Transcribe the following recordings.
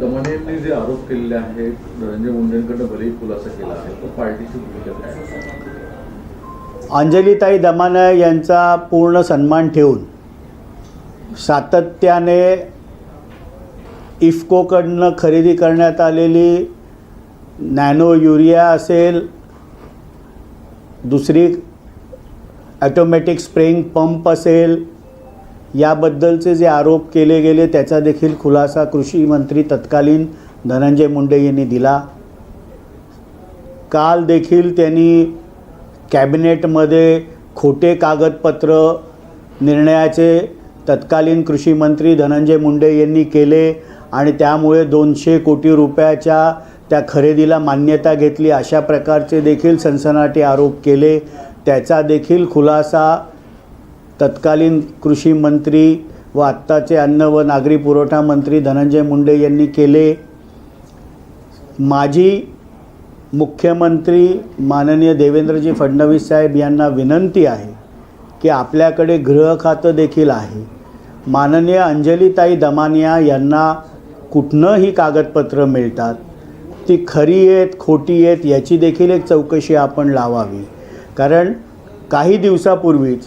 दमनेंनी जे आरोप केलेले आहेत धनंजय मुंडेंकडनं भलेही खुलासा केला आहे तर पार्टीची भूमिका काय? अंजलीताई दमाने यांचा पूर्ण सन्मान ठेवून सातत्याने इफ्कोकडनं खरेदी करण्यात आलेली नॅनो युरिया असेल दुसरी ॲटोमॅटिक स्प्रेइंग पंप असेल याबद्दलचे जे आरोप केले गेले त्याचा देखील खुलासा कृषी मंत्री तत्कालीन धनंजय मुंडे यांनी दिला. काल देखील त्यांनी कॅबिनेटमध्ये खोटे कागदपत्र निर्णयाचे तत्कालीन कृषी मंत्री धनंजय मुंडे यांनी केले आणि त्यामुळे दोनशे कोटी रुपयाच्या त्या खरेदीला मान्यता घेतली अशा प्रकारचे देखील सनसनाटी आरोप केले. त्याचा देखील खुलासा तत्कालीन कृषी मंत्री व आत्ताचे अन्न व नागरी पुरवठा मंत्री धनंजय मुंडे यांनी केले. माझी मुख्यमंत्री माननीय देवेंद्रजी फडणवीस साहेब यांना विनंती आहे की आपल्याकडे गृह खातं देखील आहे. माननीय अंजलीताई दमानिया यांना कुठनंही कागदपत्र मिळतात ती खरी आहेत खोटी आहेत याची देखील एक चौकशी आपण लावावी. कारण काही दिवसापूर्वीच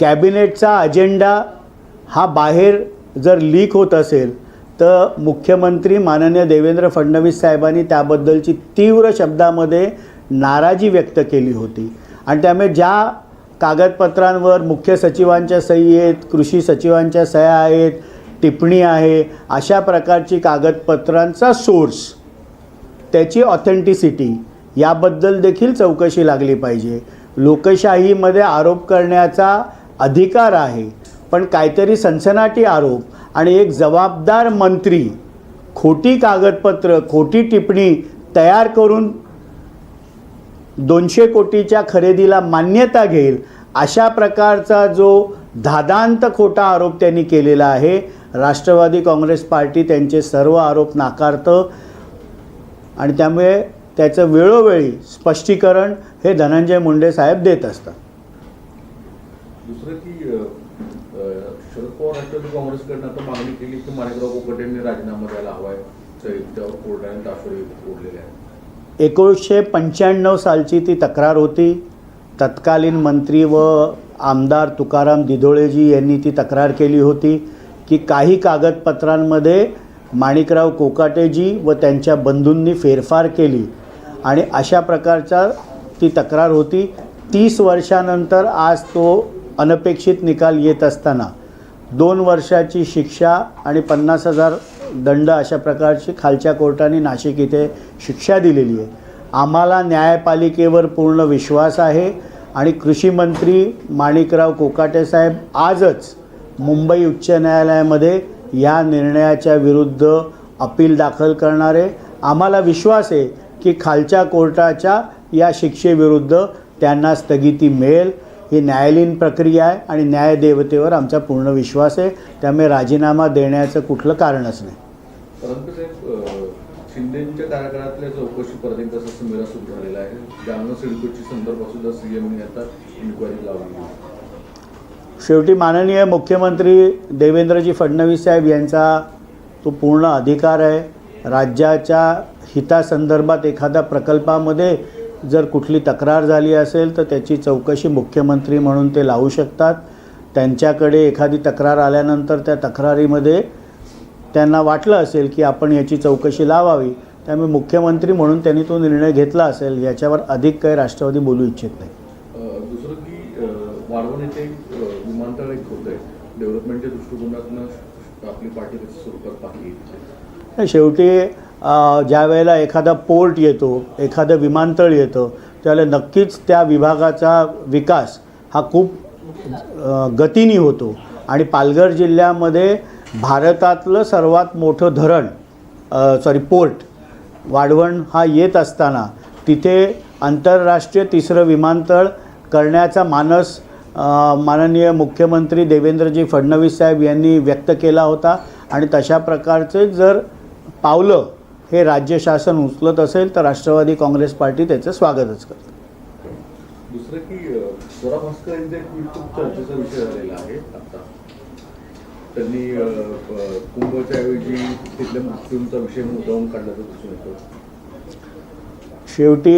कॅबिनेटचा अजेंडा हा बाहेर जर लीक होत असेल तर मुख्यमंत्री माननीय देवेंद्र फडणवीस साहेबांनी त्याबद्दलची तीव्र शब्दामध्ये नाराजी व्यक्त केली होती. आणि त्यामुळे ज्या कागदपत्रांवर मुख्य सचिवांच्या सही आहेत कृषी सचिवांच्या सह्या आहेत टिप्पणी आहे अशा प्रकारची कागदपत्रांचा सोर्स त्याची ऑथेंटिसिटी याबद्दल देखील चौकशी लागली पाहिजे. लोकशाहीमध्ये आरोप करण्याचा अधिकार आहे. पण काहीतरी सनसनाटी आरोप आणि एक जबाबदार मंत्री खोटी कागदपत्र खोटी टिप्पणी तयार करून दोनशे कोटीच्या खरेदीला मान्यता घेईल अशा प्रकारचा जो धादांत खोटा आरोप त्यांनी केलेला आहे. राष्ट्रवादी काँग्रेस पार्टी त्यांचे सर्व आरोप नाकारतं आणि त्यामुळे त्याचं वेळोवेळी स्पष्टीकरण हे धनंजय मुंडे साहेब देत असतात. दुसरं की शरद पवार राष्ट्रवादी काँग्रेसकडनं आता मागणी केली की माणिकराव कोकटेंनी राजीनामा द्यायला हवाय त्यावर कोर्टाने ताशोरी ओढलेले आहे एकोणीसशे पंच्याण्णव सालची ती तक्रार होती. तत्कालीन मंत्री व आमदार तुकाराम दिधोळेजी यांनी ती तक्रार केली होती की काही कागदपत्रांमध्ये माणिकराव कोकाटेजी व त्यांच्या बंधूंनी फेरफार केली आणि अशा प्रकारचा ती तक्रार होती. तीस वर्षानंतर आज तो अनपेक्षित निकाल येत असताना दोन वर्षाची शिक्षा आणि पन्नास हजार दंड अशा प्रकारची खालच्या कोर्टाने नाशिक इथे शिक्षा दिलेली आहे. आम्हाला न्यायपालिकेवर पूर्ण विश्वास आहे आणि कृषी मंत्री माणिकराव कोकाटे साहेब आजच मुंबई उच्च न्यायालयामध्ये या निर्णयाच्या विरुद्ध अपील दाखल करणारे. आम्हाला विश्वास आहे की खालच्या कोर्टाच्या या शिक्षेविरुद्ध त्यांना स्थगिती मिळेल. ही न्यायालयीन प्रक्रिया आहे आणि न्यायदेवतेवर आमचा पूर्ण विश्वास आहे. त्यामुळे राजीनामा देण्याचं कुठलं कारणच नाही. परंतु साहेब शिंदेच्या कार्यकाळातल्या चौकशी परत एकदा असं मेळा सुरू झालेला आहे. जालना सिडकोची संदर्भात सुद्धा सीएमने आता इन्क्वायरी लावली. शेवटी माननीय मुख्यमंत्री देवेंद्रजी फडणवीस साहेब यांचा तो पूर्ण अधिकार आहे. राज्याच्या हितासंदर्भात एखाद्या प्रकल्पामध्ये जर कुठली तक्रार झाली असेल तर त्याची चौकशी मुख्यमंत्री म्हणून ते लावू शकतात. त्यांच्याकडे एखादी तक्रार आल्यानंतर त्या तक्रारीमध्ये त्यांना वाटलं असेल की आपण याची चौकशी लावावी त्यामुळे मुख्यमंत्री म्हणून त्यांनी तो निर्णय घेतला असेल याच्यावर अधिक काही राष्ट्रवादी बोलू इच्छित नाही. दुसरं की वाढवण येथे विमानतळ एक होतं आहे डेव्हलपमेंटच्या दृष्टिकोनातून आपली पार्टी स्वरूपात पाहिली शेवटी ज्या वेळेला एखादा पोर्ट येतो एखादं विमानतळ येतं त्यावेळेला नक्कीच त्या विभागाचा विकास हा खूप गतीनी गतीने होतो. आणि पालघर जिल्ह्यामध्ये भारतातलं सर्वात मोठं धरण सॉरी पोर्ट वाढवण हा येत असताना तिथे आंतरराष्ट्रीय तिसरं विमानतळ करण्याचा मानस माननीय मुख्यमंत्री देवेंद्रजी फडणवीस साहेब यांनी व्यक्त केला होता. आणि तशा प्रकारचे जर पावलं हे राज्य शासन उचलत असेल तर राष्ट्रवादी काँग्रेस पार्टी त्याचं स्वागतच करते. दुसरं की स्वरा भास्कर यांचा ट्विट खूप चर्चेचा विषय झालेला आहे आता. त्यांनी कुंभच्या ऐवजी तिथल्या विषय मुद्दावून काढल्याचं दिसून येतं शेवटी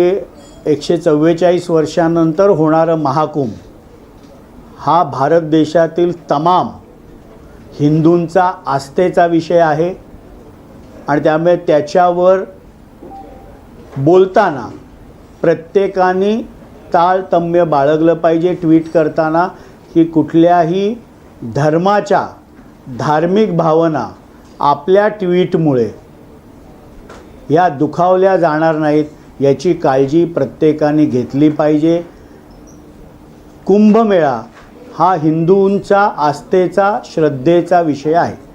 एकशे चव्वेचाळीस वर्षानंतर होणारं महाकुंभ हा भारत देशातील तमाम हिंदूंचा आस्थेचा विषय आहे. आणि त्यामुळे त्याच्यावर बोलताना प्रत्येकाने ताळतम्य बाळगलं पाहिजे. ट्विट करताना की कुठल्याही धर्माच्या धार्मिक भावना आपल्या ट्विटमुळे ह्या दुखावल्या जाणार नाहीत याची काळजी प्रत्येकाने घेतली पाहिजे. कुंभमेळा हा हिंदूंचा आस्थेचा श्रद्धेचा विषय आहे.